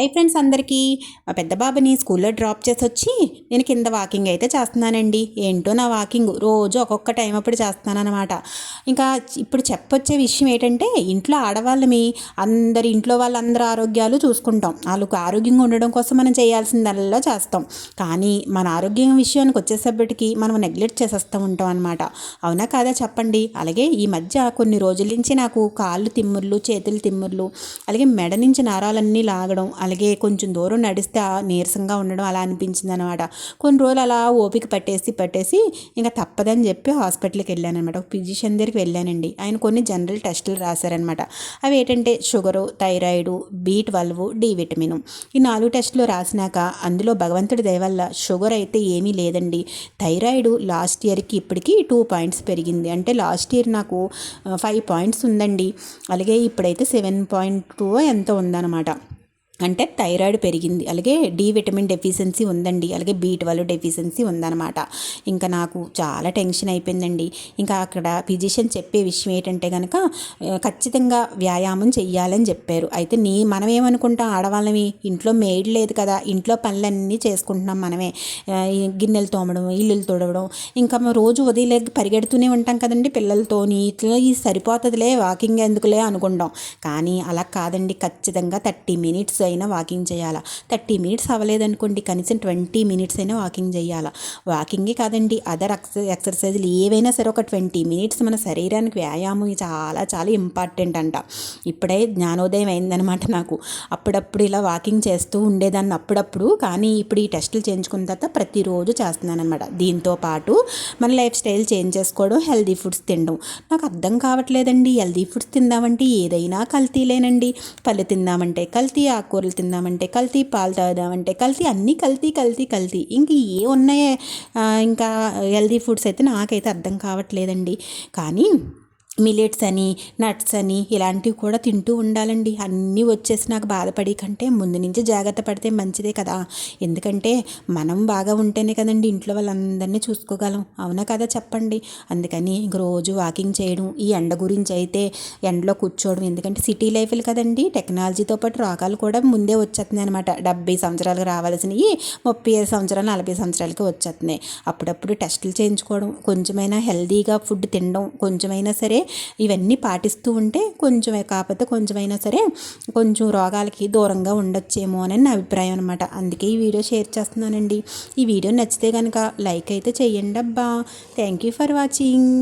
I friends అందరికీ. మా పెద్ద బాబుని స్కూల్లో డ్రాప్ చేసి వచ్చి నేను కింద వాకింగ్ అయితే చేస్తున్నానండి. ఏంటో నా వాకింగ్ రోజు ఒక్కొక్క టైం అప్పుడు చేస్తున్నానమాట ఇంకా ఇప్పుడు చెప్పొచ్చే విషయం ఏంటంటే ఇంట్లో ఆడవాళ్ళమి అందరి ఇంట్లో వాళ్ళందరి ఆరోగ్యాలు చూసుకుంటాం. వాళ్ళకు ఆరోగ్యంగా ఉండడం కోసం మనం చేయాల్సిందల్లా చేస్తాం. కానీ మన ఆరోగ్యం విషయానికి వచ్చేసప్పటికి మనం నెగ్లెక్ట్ చేసేస్తూ ఉంటాం అనమాట అవునా కాదా చెప్పండి? అలాగే ఈ మధ్య కొన్ని రోజుల నుంచి నాకు కాళ్ళు తిమ్ముర్లు చేతులు తిమ్ముర్లు అలాగే మెడ నుంచి నరాలన్నీ లాగడం అలాగే కొంచెం దూరం నడిస్తే నీరసంగా ఉండడం అలా అనిపించింది అనమాట కొన్ని రోజులు అలా ఓపిక పట్టేసి పట్టేసి ఇంకా తప్పదని చెప్పి హాస్పిటల్కి వెళ్ళాను అనమాట ఒక ఫిజిషియన్ దగ్గరికి వెళ్ళానండి. ఆయన కొన్ని జనరల్ టెస్టులు రాశారనమాట అవి ఏంటంటే sugar thyroid B twelve D vitamin. ఈ నాలుగు టెస్టులు రాసినాక అందులో భగవంతుడి దయవల్ల షుగర్ అయితే ఏమీ లేదండి. థైరాయిడ్ లాస్ట్ ఇయర్కి ఇప్పటికి టూ పాయింట్స్ పెరిగింది. అంటే లాస్ట్ ఇయర్ నాకు ఫైవ్ పాయింట్స్ ఉందండి. అలాగే ఇప్పుడైతే సెవెన్ పాయింట్ టూ ఎంత ఉందన్నమాట. అంటే థైరాయిడ్ పెరిగింది. అలాగే డి విటమిన్ డెఫిషియన్సీ ఉందండి. అలాగే బీ ట్వెల్వ్ డెఫిషియన్సీ ఉందన్నమాట. ఇంకా నాకు చాలా టెన్షన్ అయిపోయిందండి. ఇంకా అక్కడ ఫిజిషియన్ చెప్పే విషయం ఏంటంటే కనుక ఖచ్చితంగా వ్యాయామం చెయ్యాలని చెప్పారు. అయితే నీ మనం ఏమనుకుంటాం ఆడవాళ్ళమి ఇంట్లో మేడ్ లేదు కదా. ఇంట్లో పనులన్నీ చేసుకుంటున్నాం మనమే. గిన్నెలు తోమడం ఇల్లులు తోడవడం. ఇంకా రోజు ఉదయం పరిగెడుతూనే ఉంటాం కదండి పిల్లలతో నీటిలో ఇది సరిపోతుందిలే వాకింగ్ ఎందుకులే అనుకుంటాం. కానీ అలా కాదండి. ఖచ్చితంగా థర్టీ మినిట్స్ అయినా వాకింగ్ చేయాలా? థర్టీ మినిట్స్ అవ్వలేదనుకోండి కనీసం ట్వంటీ మినిట్స్ అయినా వాకింగ్ చేయాలా? వాకింగే కాదండి అదర్ ఎక్సర్సైజులు ఏవైనా సరే ఒక ట్వంటీ మినిట్స్ మన శరీరానికి వ్యాయామం చాలా చాలా ఇంపార్టెంట్ అంట. ఇప్పుడే జ్ఞానోదయం అయిందనమాట నాకు. అప్పుడప్పుడు ఇలా వాకింగ్ చేస్తూ ఉండేదాన్ని అప్పుడప్పుడు కానీ ఇప్పుడు ఈ టెస్టులు చేయించుకున్న తర్వాత ప్రతిరోజు చేస్తున్నాను అనమాట దీంతో పాటు మన లైఫ్ స్టైల్ చేంజ్ చేసుకోవడం హెల్దీ ఫుడ్స్ తినడం. నాకు అర్థం కావట్లేదండి హెల్దీ ఫుడ్స్ తిందామంటే ఏదైనా కల్తీలేనండి. పళ్ళు తిందామంటే కల్తీ ఆకు ఆకుకూరలు తిందామంటే కల్తీ పాలు తాగుదామంటే కల్తీ అన్నీ కల్తీ కల్తీ కల్తీ. ఇంక ఏ ఉన్నాయే ఇంకా హెల్దీ ఫుడ్స్ అయితే నాకైతే అర్థం కావట్లేదండి. కానీ మిలెట్స్ అని నట్స్ అని ఇలాంటివి కూడా తింటూ ఉండాలండి. అన్నీ వచ్చేసి నాకు బాధపడి కంటే ముందు నుంచి జాగ్రత్త పడితే మంచిదే కదా. ఎందుకంటే మనం బాగా ఉంటేనే కదండి ఇంట్లో వాళ్ళందరినీ చూసుకోగలం. అవునా కదా చెప్పండి. అందుకని ఇంక రోజు వాకింగ్ చేయడం ఈ ఎండ గురించి అయితే ఎండలో కూర్చోవడం. ఎందుకంటే సిటీ లైఫ్లు కదండి టెక్నాలజీతో పాటు రోగాలు కూడా ముందే వచ్చేస్తున్నాయి అనమాట డెబ్బై సంవత్సరాలకు రావాల్సినవి ముప్పై ఐదు సంవత్సరాలు నలభై సంవత్సరాలకి వచ్చేస్తున్నాయి. అప్పుడప్పుడు టెస్టులు చేయించుకోవడం కొంచెమైనా హెల్దీగా ఫుడ్ తినడం కొంచెమైనా సరే ఇవన్నీ పాటిస్తూ ఉంటే కొంచెమే కాకపోతే కొంచెమైనా సరే కొంచెం రోగాలకి దూరంగా ఉండొచ్చేమో అని నా అభిప్రాయం అనమాట అందుకే ఈ వీడియో షేర్ చేస్తున్నానండి. ఈ వీడియో నచ్చితే కనుక లైక్ అయితే చేయండి అబ్బా థ్యాంక్ యూ ఫర్ వాచింగ్